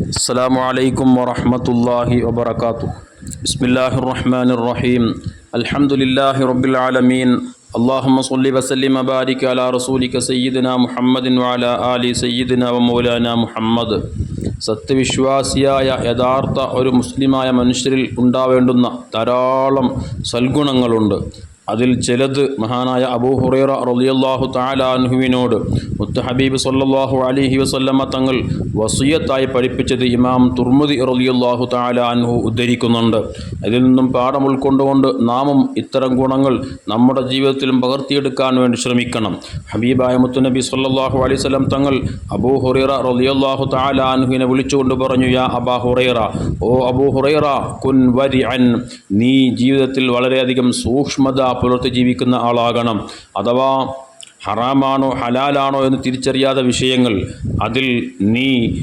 السلام عليكم ورحمة الله وبركاته بسم الله الرحمن الرحيم الحمد لله رب العالمين اللهم صل وسلم وبارك على رسولك سيدنا محمد وعلى آل سيدنا ومولانا മുഹമ്മദ് സത്യവിശ്വാസിയായ യഥാർത്ഥ ഒരു മുസ്ലിമായ മനുഷ്യരിൽ ഉണ്ടാവേണ്ടുന്ന ധാരാളം സൽഗുണങ്ങളുണ്ട് അതിൽ ചിലത് മഹാനായ അബൂ ഹുറൈറ റളിയല്ലാഹു താലാൻഹുവിനോട് മുത്ത ഹബീബ് സല്ലല്ലാഹു അലൈഹി വസല്ലമ തങ്ങൾ വസിയത്തായി പഠിപ്പിച്ചത് ഇമാം തുർമുദി റളിയല്ലാഹു താലാൻഹു ഉദ്ധരിക്കുന്നുണ്ട്. അതിൽ നിന്നും പാഠം ഉൾക്കൊണ്ടുകൊണ്ട് നാമും ഇത്തരം ഗുണങ്ങൾ നമ്മുടെ ജീവിതത്തിലും പകർത്തിയെടുക്കാൻ വേണ്ടി ശ്രമിക്കണം. ഹബീബായ മുത്തുനബി സല്ലല്ലാഹു അലൈഹി വസല്ലം തങ്ങൾ അബൂ ഹുറൈറ റളിയല്ലാഹു താലാൻഹുവിനെ വിളിച്ചുകൊണ്ട് പറഞ്ഞു യാ അബാ ഹുറൈറ ഓ അബൂ ഹുറൈറ കുൻ വരിഅൻ നീ ജീവിതത്തിൽ വളരെയധികം സൂക്ഷ്മത പുലർത്തി ജീവിക്കുന്ന ആളാകണം. അഥവാ ഹറാമാണോ ഹലാലാണോ എന്ന് തിരിച്ചറിയാത്ത വിഷയങ്ങൾ അതിൽ നീ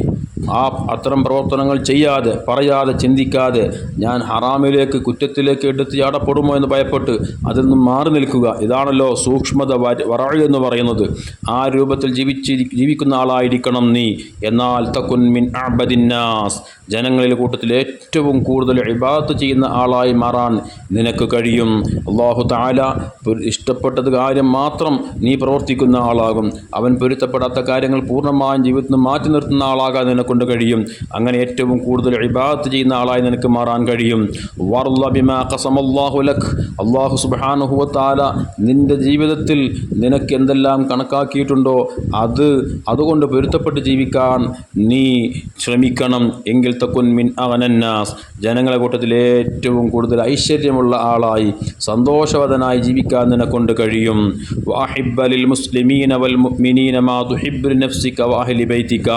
ആ അത്തരം പ്രവർത്തനങ്ങൾ ചെയ്യാതെ പറയാതെ ചിന്തിക്കാതെ ഞാൻ ഹറാമിലേക്ക് കുറ്റത്തിലേക്ക് എടുത്ത് ചാടപ്പെടുമോ എന്ന് ഭയപ്പെട്ട് അതിൽ നിന്നും മാറി നിൽക്കുക. ഇതാണല്ലോ സൂക്ഷ്മത വറഴ് എന്ന് പറയുന്നത്. ആ രൂപത്തിൽ ജീവിച്ച് ജീവിക്കുന്ന ആളായിരിക്കണം നീ. എന്നാൽ തക്കുൻ മിൻ അബദിന്നാസ് ജനങ്ങളിലെ കൂട്ടത്തിൽ ഏറ്റവും കൂടുതൽ ഇബാദത്ത് ചെയ്യുന്ന ആളായി മാറാൻ നിനക്ക് കഴിയും. അള്ളാഹു താല ഇഷ്ടപ്പെട്ടത് കാര്യം മാത്രം നീ പ്രവർത്തിക്കുന്ന ആളാകും. അവൻ പൊരുത്തപ്പെടാത്ത കാര്യങ്ങൾ പൂർണമായും ജീവിതത്തിൽ മാറ്റി നിർത്തുന്ന ആളാകാൻ നിനക്കൊണ്ട് കഴിയും. അങ്ങനെ ഏറ്റവും കൂടുതൽ ഇബാദത്ത് ചെയ്യുന്ന ആളായി നിനക്ക് മാറാൻ കഴിയും. അള്ളാഹു സുബാനുഹുവത്താല നിന്റെ ജീവിതത്തിൽ നിനക്ക് എന്തെല്ലാം കണക്കാക്കിയിട്ടുണ്ടോ അത് അതുകൊണ്ട് പൊരുത്തപ്പെട്ട് ജീവിക്കാൻ നീ ശ്രമിക്കണം. എങ്കിൽ തക്കുൻ മിൻ അവനന്നാസ് ജനങ്ങളെ കൂട്ടത്തിൽ ഏറ്റവും കൂടുതൽ ഐശ്വര്യമുള്ള ആളായി സന്തോഷവതനായി ജീവിക്കാൻ നിനക്കൊണ്ട് കഴിയും. വാഹിബലിൽ മുസ്ലിമീന വൽ മുഅ്മിനീന മാ തുഹിബ്ബു നഫ്സിക വാഹിലി ബൈതിക.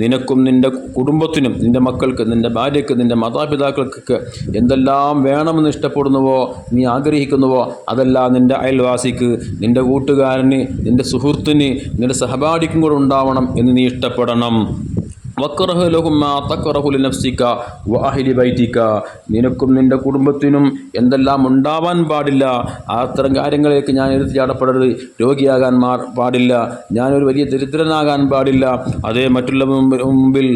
നിനക്കും നിന്റെ കുടുംബത്തിനും നിന്റെ മക്കൾക്ക് നിന്റെ ഭാര്യയ്ക്ക് നിന്റെ മാതാപിതാക്കൾക്കൊക്കെ എന്തെല്ലാം വേണമെന്ന് ഇഷ്ടപ്പെടുന്നുവോ നീ ആഗ്രഹിക്കുന്നുവോ അതെല്ലാം നിന്റെ അയൽവാസിക്ക് നിന്റെ കൂട്ടുകാരന് നിന്റെ സുഹൃത്തിന് നിന്റെ സഹപാഠിക്കും കൂടെ ഉണ്ടാവണം എന്ന് നീ ഇഷ്ടപ്പെടണം. വക്കറഹ് നിനക്കും നിന്റെ കുടുംബത്തിനും എന്തെല്ലാം ഉണ്ടാവാൻ പാടില്ല അത്തരം കാര്യങ്ങളിലേക്ക് ഞാൻ എടുത്ത് ചാടപ്പെടരുത്. രോഗിയാകാൻ പാടില്ല. ഞാനൊരു വലിയ ദരിദ്രനാകാൻ പാടില്ല. അതേ മറ്റുള്ള മുമ്പിൽ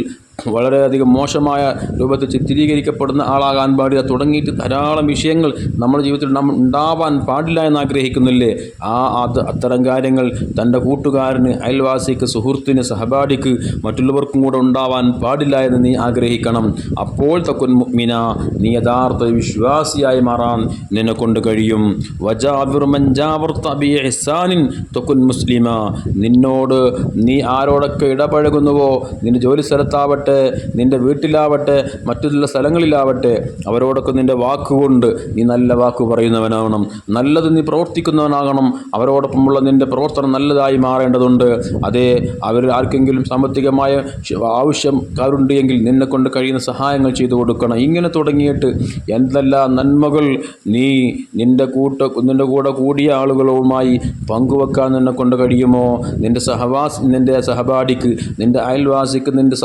വളരെയധികം മോശമായ രൂപത്തിൽ ചിത്രീകരിക്കപ്പെടുന്ന ആളാകാൻ പാടില്ല. തുടങ്ങിയിട്ട് ധാരാളം വിഷയങ്ങൾ നമ്മുടെ ജീവിതത്തിൽ നമ്മൾ ഉണ്ടാവാൻ പാടില്ല എന്ന് ആഗ്രഹിക്കുന്നില്ലേ? ആ അത് അത്തരം കാര്യങ്ങൾ തന്റെ കൂട്ടുകാരന് അയൽവാസിക്ക് സുഹൃത്തിന് സഹപാഠിക്ക് മറ്റുള്ളവർക്കും കൂടെ ഉണ്ടാവാൻ പാടില്ല എന്ന് നീ ആഗ്രഹിക്കണം. അപ്പോൾ തക്കുൻ മിന നീ യഥാർത്ഥ വിശ്വാസിയായി മാറാൻ നിന്നെ കൊണ്ട് കഴിയും മുസ്ലിമ നിന്നോട് നീ ആരോടൊക്കെ ഇടപഴകുന്നുവോ? നിന്റെ ജോലി സ്ഥലത്താവട്ടെ നിന്റെ വീട്ടിലാവട്ടെ മറ്റുള്ള സ്ഥലങ്ങളിലാവട്ടെ അവരോടൊക്കെ നിന്റെ വാക്കുകൊണ്ട് നീ നല്ല വാക്ക് പറയുന്നവനാകണം നല്ലത് നീ പ്രവർത്തിക്കുന്നവനാകണം. അവരോടൊപ്പമുള്ള നിന്റെ പ്രവർത്തനം നല്ലതായി മാറേണ്ടതുണ്ട്. അതേ അവർ ആർക്കെങ്കിലും സാമ്പത്തികമായ ആവശ്യം കാരുണ്ടെങ്കിൽ നിന്നെ കൊണ്ട് കഴിയുന്ന സഹായങ്ങൾ ചെയ്തു കൊടുക്കണം. ഇങ്ങനെ തുടങ്ങിയിട്ട് എന്തെല്ലാം നന്മകൾ നീ നിന്റെ കൂട്ട നിന്റെ കൂടെ കൂടിയ ആളുകളുമായി പങ്കുവെക്കാൻ നിന്നെ കൊണ്ട് കഴിയുമോ? നിന്റെ സഹവാസ് നിന്റെ സഹപാഠിക്ക് നിന്റെ അയൽവാസിക്ക് നിന്റെ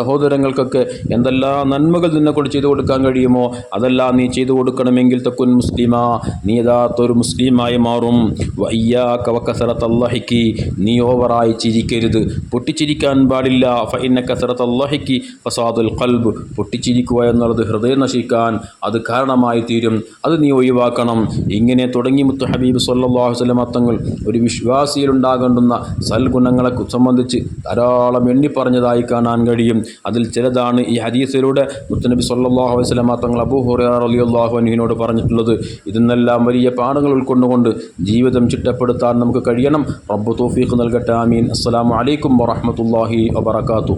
സഹോദരങ്ങൾക്കൊക്കെ എന്തെല്ലാം നന്മകൾ നിന്നെ കൊണ്ട് ചെയ്തു കൊടുക്കാൻ കഴിയുമോ? അതെല്ലാം നീ ചെയ്തു കൊടുക്കണമെങ്കിൽ തക്കുൻ മുസ്ലിമാ. നീ യഥാത്തൊരു മുസ്ലിമായി മാറും. വയ്യാക്കവക്കസറത്തല്ലാഹിക്ക് നീ ഓവറായി ചിരിക്കരുത്. പൊട്ടിച്ചിരിക്കാൻ പാടില്ല. ഫൈന കസറത്ത് ഫസാദുൽ കൽബ് പൊട്ടിച്ചിരിക്കുക എന്നുള്ളത് ഹൃദയം നശിക്കാൻ അത് കാരണമായി തീരും. അത് നീ ഒഴിവാക്കണം. ഇങ്ങനെ തുടങ്ങി മുത്ത ഹബീബ് സല്ലാഹു സ്വലമത്തങ്ങൾ തങ്ങൾ ഒരു വിശ്വാസിയിലുണ്ടാകേണ്ടുന്ന സൽഗുണങ്ങളെ സംബന്ധിച്ച് ധാരാളം എണ്ണി പറഞ്ഞതായി കാണാൻ കഴിയും. അതിൽ ചിലതാണ് ഈ ഹദീസിലൂടെ മുത്തനബി സല്ലാഹു വസ്ലമ തങ്ങൾ അബൂ ഹുറാർ അലി പറഞ്ഞിട്ടുള്ളത് ഇതെന്നെല്ലാം വലിയ പാഠങ്ങൾ ഉൾക്കൊണ്ടുകൊണ്ട് ജീവിതം ചിട്ടപ്പെടുത്താൻ നമുക്ക് കഴിയണം. റബ്ബു തോഫീഖ് നൽകട്ടെ. ആമീൻ. അസ്സലാമു അലൈക്കും വറഹമത്തല്ലാഹി വബർക്കാത്തു